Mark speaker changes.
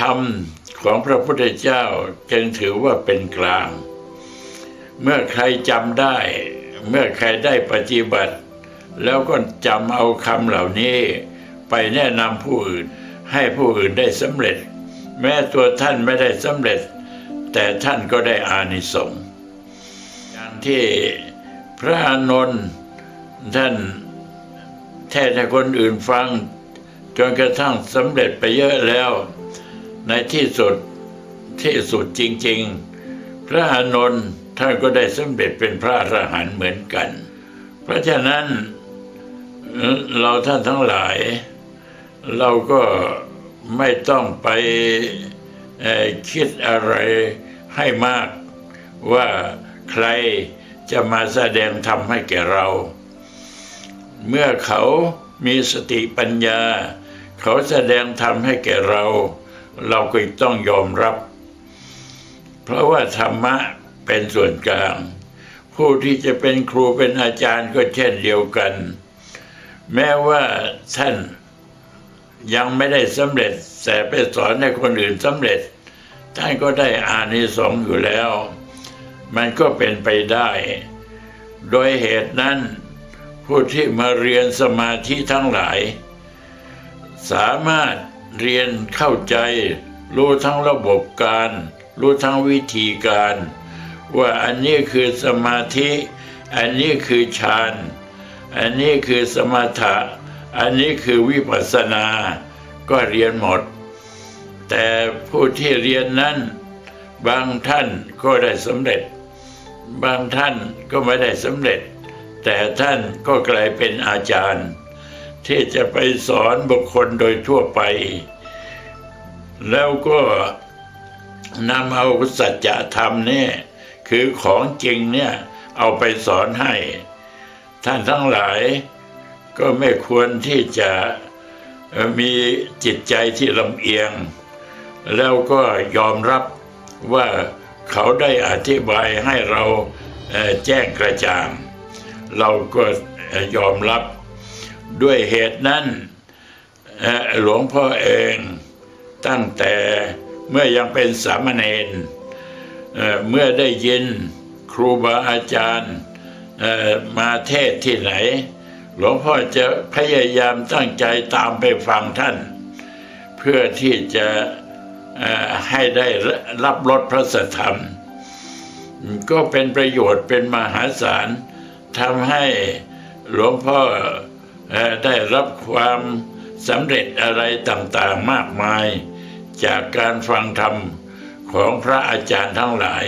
Speaker 1: ธรรมของพระพุทธเจ้าจึงถือว่าเป็นกลาง เมื่อใครจำได้ เมื่อใครได้ปฏิบัติ แล้วก็จำเอาคำเหล่านี้ ไปแนะนำผู้อื่นให้ผู้อื่นได้สำเร็จ แม้ตัวท่านไม่ได้สำเร็จ แต่ท่านก็ได้อานิสงส์อย่างที่พระอานนท์ท่านแท้แต่คนอื่นฟัง จนกระทั่งสำเร็จไปเยอะแล้ว ในที่สุดที่สุดจริง ๆ พระอานนท์ท่านก็ได้สำเร็จเป็นพระอรหันต์เหมือนกัน เพราะฉะนั้นเราท่านทั้งหลาย เราก็ไม่ต้องไปคิดอะไรให้มากว่าใครจะมาแสดงธรรมให้แก่เรา เมื่อเขามีสติปัญญา เขาแสดงธรรมให้แก่เรา เราก็ต้องยอมรับ เพราะว่าธรรมะเป็นส่วนกลาง ผู้ที่จะเป็นครูเป็นอาจารย์ก็เช่นเดียวกัน แม้ว่าท่านยังไม่ได้สำเร็จ แต่ไปสอนให้คนอื่นสำเร็จ ท่านก็ได้อานิสงส์อยู่แล้ว มันก็เป็นไปได้ โดยเหตุนั้น ผู้ที่มาเรียนสมาธิทั้งหลาย สามารถ เรียนเข้าใจ รู้ทั้งระบบการ รู้ทั้งวิธีการ ว่าอันนี้คือสมาธิ อันนี้คือฌานอันนี้คือสมถะ อันนี้คือวิปัสสนา ก็เรียนหมด แต่ผู้ที่เรียนนั้น บางท่านก็ได้สำเร็จ บางท่านก็ไม่ได้สำเร็จ แต่ท่านก็กลายเป็นอาจารย์ ที่จะไปสอนบุคคลโดยทั่วไป แล้วก็นำเอาสัจธรรมเนี่ยคือของจริงเนี่ยเอาไปสอนให้ ท่านทั้งหลายก็ไม่ควรที่จะมีจิตใจที่ลำเอียง แล้วก็ยอมรับว่าเขาได้อธิบายให้เราแจ้งกระจ่าง เราก็ยอมรับ ด้วยเหตุนั้นหลวงพ่อเองตั้งแต่เมื่อยังเป็นสามเณรเมื่อได้ยินครูบาอาจารย์มาเทศที่ไหน หลวงพ่อจะพยายามตั้งใจตามไปฟังท่าน เพื่อที่จะให้ได้รับรสพระสัทธรรม ก็เป็นประโยชน์เป็นมหาศาลทำให้หลวงพ่อ ได้รับความสำเร็จอะไรต่างๆมากมาย จากการฟังธรรมของพระอาจารย์ทั้งหลาย